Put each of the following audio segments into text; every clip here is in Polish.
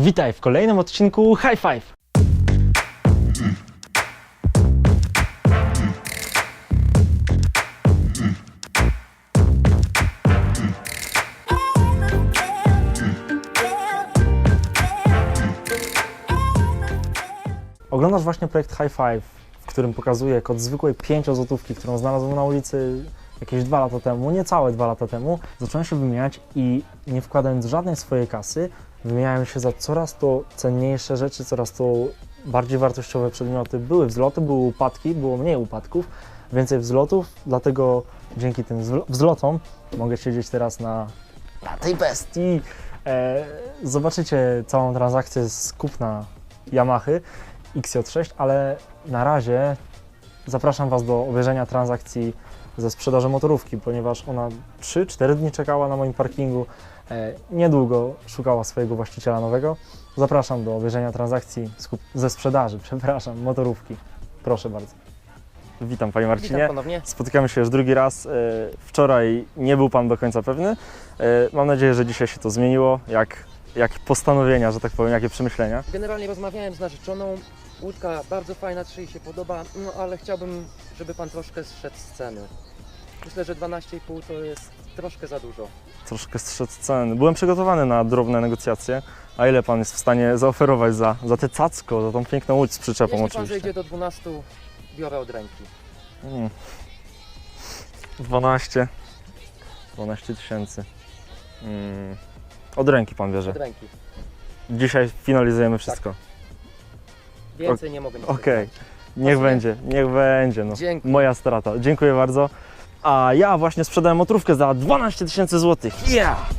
Witaj w kolejnym odcinku High Five. Oglądasz właśnie projekt High Five, w którym pokazuję jak od zwykłej pięciozłotówki, którą znalazłem na ulicy jakieś dwa lata temu, niecałe dwa lata temu, zacząłem się wymieniać i nie wkładając żadnej swojej kasy, wymieniałem się za coraz to cenniejsze rzeczy, coraz to bardziej wartościowe przedmioty. Były wzloty, były upadki, było mniej upadków, więcej wzlotów, dlatego dzięki tym wzlotom mogę siedzieć teraz na, na tej bestii. E, zobaczycie całą transakcję z kupna Yamahy XJ6, ale na razie zapraszam Was do obejrzenia transakcji ze sprzedaży motorówki, ponieważ ona 3-4 dni czekała na moim parkingu. E, niedługo szukała swojego właściciela nowego. Zapraszam do obejrzenia transakcji ze sprzedaży, przepraszam, motorówki. Proszę bardzo. Witam Panie Marcinie. Witam ponownie. Spotykamy się już drugi raz. E, Wczoraj nie był Pan do końca pewny. E, Mam nadzieję, że dzisiaj się to zmieniło. Jak, jak postanowienia, że tak powiem, jakie przemyślenia. Generalnie rozmawiałem z narzeczoną. Łódka bardzo fajna, czy jej się podoba, no ale chciałbym, żeby pan troszkę zszedł z ceny. Myślę, że 12,5 to jest troszkę za dużo. Troszkę z ceny. Byłem przygotowany na drobne negocjacje. A ile Pan jest w stanie zaoferować za, za te cacko, za tą piękną łódź z przyczepą Jeśli pan oczywiście? zejdzie do 12, biorę od ręki. Mm. 12. 12 tysięcy. Mm. Od ręki Pan bierze. Od ręki. Dzisiaj finalizujemy wszystko. Więcej nie mogę. niestety Okej. Niech będzie, niech będzie. No. Dziękuję. Moja strata. Dziękuję bardzo. A ja właśnie sprzedałem motorówkę za 12 tysięcy złotych. Yeah!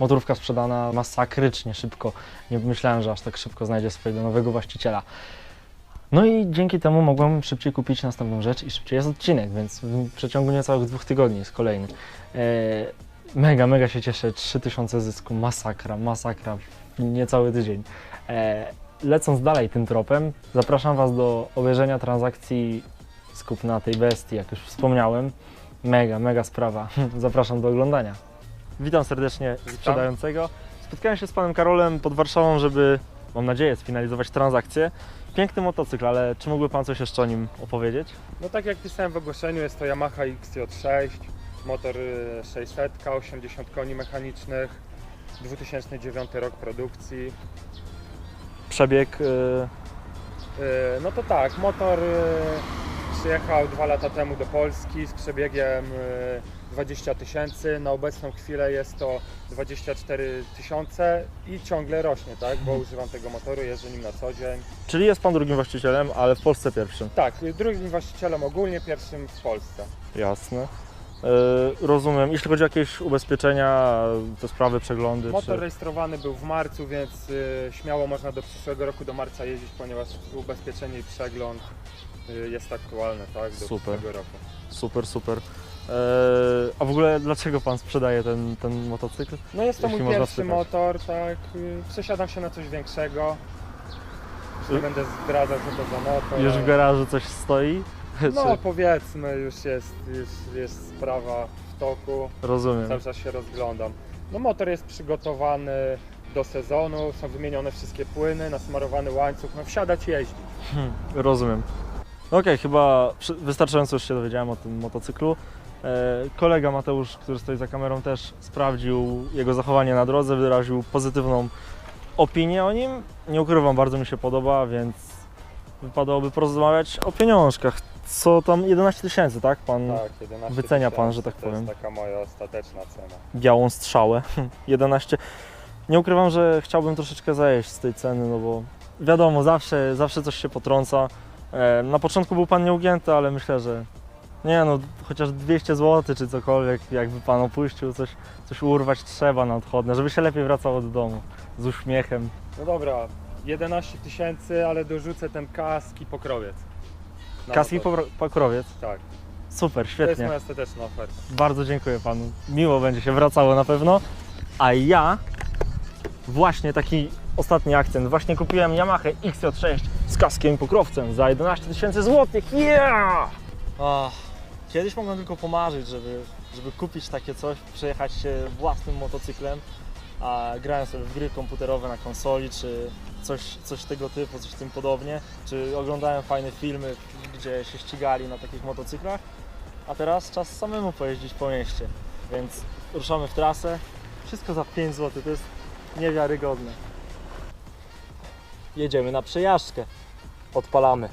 Motorówka sprzedana masakrycznie szybko. Nie myślałem, że aż tak szybko znajdzie swojego nowego właściciela. No i dzięki temu mogłem szybciej kupić następną rzecz i szybciej jest odcinek, więc w przeciągu niecałych dwóch tygodni jest kolejny. E, mega, mega się cieszę. 3000 zysku, masakra, masakra. Niecały tydzień. E, lecąc dalej tym tropem, zapraszam Was do obejrzenia transakcji z kupna tej bestii, jak już wspomniałem. Mega, mega sprawa. Zapraszam do oglądania. Witam serdecznie sprzedającego. Spotkałem się z panem Karolem pod Warszawą, żeby, mam nadzieję, sfinalizować transakcję. Piękny motocykl, ale czy mógłby pan coś jeszcze o nim opowiedzieć? No tak jak pisałem w ogłoszeniu, jest to Yamaha XJ6, motor y, 600, 80 koni mechanicznych, 2009 rok produkcji. Przebieg, yy, Y, No to tak, motor y, przyjechał dwa lata temu do Polski z przebiegiem y, 20 tysięcy. Na obecną chwilę jest to 24 tysiące i ciągle rośnie, tak? Bo używam tego motoru, jeżdżę nim na co dzień. czyli jest pan drugim właścicielem, ale w Polsce pierwszym. Tak, y, drugim właścicielem ogólnie, pierwszym w Polsce. Jasne. Yy, rozumiem. Jeśli chodzi o jakieś ubezpieczenia, te sprawy, przeglądy, Motor czy... rejestrowany był w marcu, więc y, śmiało można do przyszłego roku do marca jeździć, ponieważ ubezpieczenie i przegląd y, jest aktualny, tak, do Super. przyszłego roku. Super, super. Yy, a w ogóle dlaczego pan sprzedaje ten, ten motocykl? No jest to Jeśli mój można pierwszy spytać. motor, tak, y, przesiadam się na coś większego. Już nie Y- będę zdradzał, co to za motor. Już w ale- garażu coś stoi? No Czy... powiedzmy, już jest, już jest sprawa w toku, Rozumiem. cały czas się rozglądam. No motor jest przygotowany do sezonu, są wymienione wszystkie płyny, nasmarowany łańcuch, no wsiadać jeździć. Hmm, rozumiem. Okej, chyba przy- wystarczająco już się dowiedziałem o tym motocyklu. E, kolega Mateusz, który stoi za kamerą, też sprawdził jego zachowanie na drodze, wyraził pozytywną opinię o nim. Nie ukrywam, bardzo mi się podoba, więc wypadałoby porozmawiać o pieniążkach. Co tam 11 tysięcy, tak? Pan Tak, 11 Wycenia pan, że tak to powiem. jest taka moja ostateczna cena. białą strzałę. 11. Nie ukrywam, że chciałbym troszeczkę zejść z tej ceny, no bo wiadomo, zawsze, zawsze coś się potrąca. E, Na początku był pan nieugięty, ale myślę, że nie no, chociaż 200 zł czy cokolwiek, jakby pan opuścił, coś, coś urwać trzeba na odchodne, żeby się lepiej wracało do domu z uśmiechem. No dobra, 11 tysięcy, ale dorzucę ten kask i pokrowiec. Na Kaski motor. popro- pokrowiec. Tak, Super, to jest świetnie. moja ostateczna oferta. Bardzo dziękuję panu. Miło będzie się wracało na pewno. A ja właśnie taki ostatni akcent. Właśnie kupiłem Yamaha XJ6 z kaskiem i pokrowcem za 11 tysięcy złotych. Yeah! Kiedyś mogłem tylko pomarzyć, żeby, żeby kupić takie coś, przejechać się własnym motocyklem. a grałem sobie w gry komputerowe na konsoli, czy coś, coś tego typu, coś tym podobnie, czy oglądałem fajne filmy, gdzie się ścigali na takich motocyklach, a teraz czas samemu pojeździć po mieście, więc ruszamy w trasę, wszystko za 5 zł, to jest niewiarygodne. Jedziemy na przejażdżkę, odpalamy.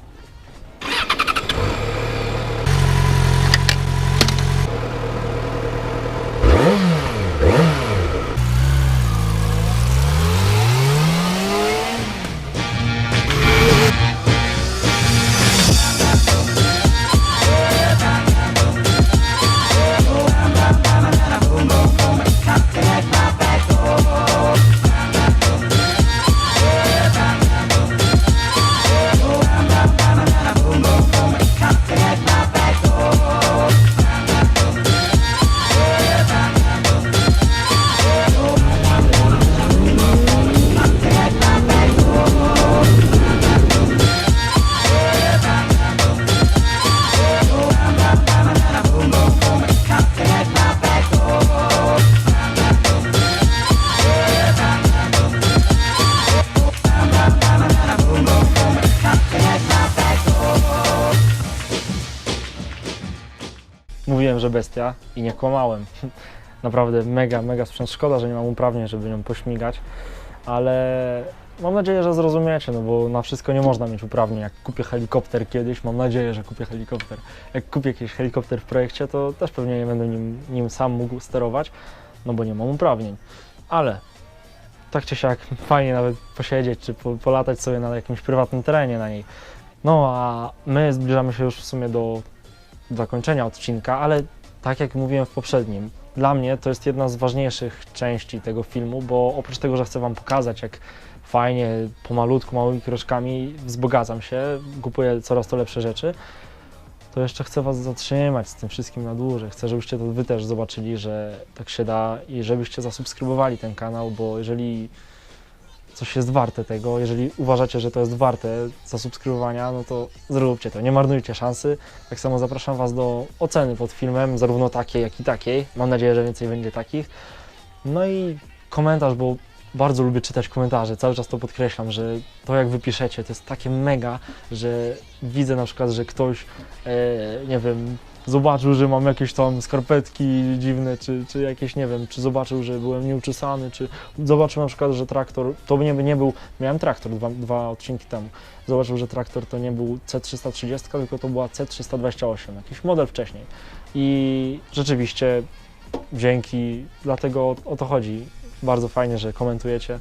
Mówiłem, że bestia i nie kłamałem. Naprawdę mega, mega sprzęt. Szkoda, że nie mam uprawnień, żeby nią pośmigać, ale mam nadzieję, że zrozumiecie, no bo na wszystko nie można mieć uprawnień. Jak kupię helikopter kiedyś, mam nadzieję, że kupię helikopter. Jak kupię jakiś helikopter w projekcie, to też pewnie nie będę nim, nim sam mógł sterować, no bo nie mam uprawnień. Ale tak czy siak fajnie nawet posiedzieć, czy po, polatać sobie na jakimś prywatnym terenie na niej. No a my zbliżamy się już w sumie do zakończenia odcinka, ale tak jak mówiłem w poprzednim, dla mnie to jest jedna z ważniejszych części tego filmu, bo oprócz tego, że chcę Wam pokazać, jak fajnie, pomalutku, małymi kroczkami wzbogacam się, kupuję coraz to lepsze rzeczy, to jeszcze chcę Was zatrzymać z tym wszystkim na dłużej. Chcę, żebyście to Wy też zobaczyli, że tak się da i żebyście zasubskrybowali ten kanał, bo jeżeli coś jest warte tego, jeżeli uważacie, że to jest warte zasubskrybowania, no to zróbcie to, nie marnujcie szansy. Tak samo zapraszam Was do oceny pod filmem, zarówno takiej, jak i takiej. Mam nadzieję, że więcej będzie takich. No i komentarz, bo bardzo lubię czytać komentarze, cały czas to podkreślam, że to jak wy piszecie, to jest takie mega, że widzę na przykład, że ktoś, e, nie wiem, zobaczył, że mam jakieś tam skarpetki dziwne, czy, czy jakieś, nie wiem, czy zobaczył, że byłem nieuczesany, czy zobaczył na przykład, że traktor, to nie, nie był, miałem traktor dwa, dwa odcinki temu, zobaczył, że traktor to nie był C330, tylko to była C328, jakiś model wcześniej. I rzeczywiście dzięki, dlatego o, o to chodzi. Bardzo fajnie, że komentujecie.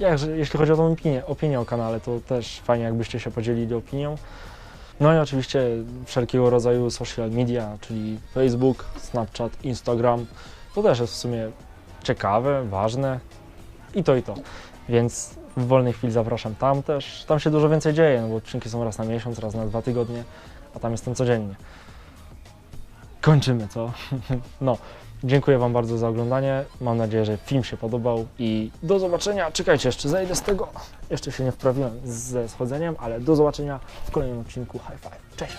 Jakże, jeśli chodzi o tą opinię, opinię o kanale, to też fajnie, jakbyście się podzielili opinią. No i oczywiście wszelkiego rodzaju social media, czyli Facebook, Snapchat, Instagram. To też jest w sumie ciekawe, ważne i to i to. Więc w wolnej chwili zapraszam tam też. Tam się dużo więcej dzieje, no bo odcinki są raz na miesiąc, raz na dwa tygodnie, a tam jestem codziennie. Kończymy, co? No, Dziękuję Wam bardzo za oglądanie. Mam nadzieję, że film się podobał i do zobaczenia. Czekajcie, jeszcze zejdę z tego. Jeszcze się nie wprawiłem ze schodzeniem, ale do zobaczenia w kolejnym odcinku High Five. Cześć!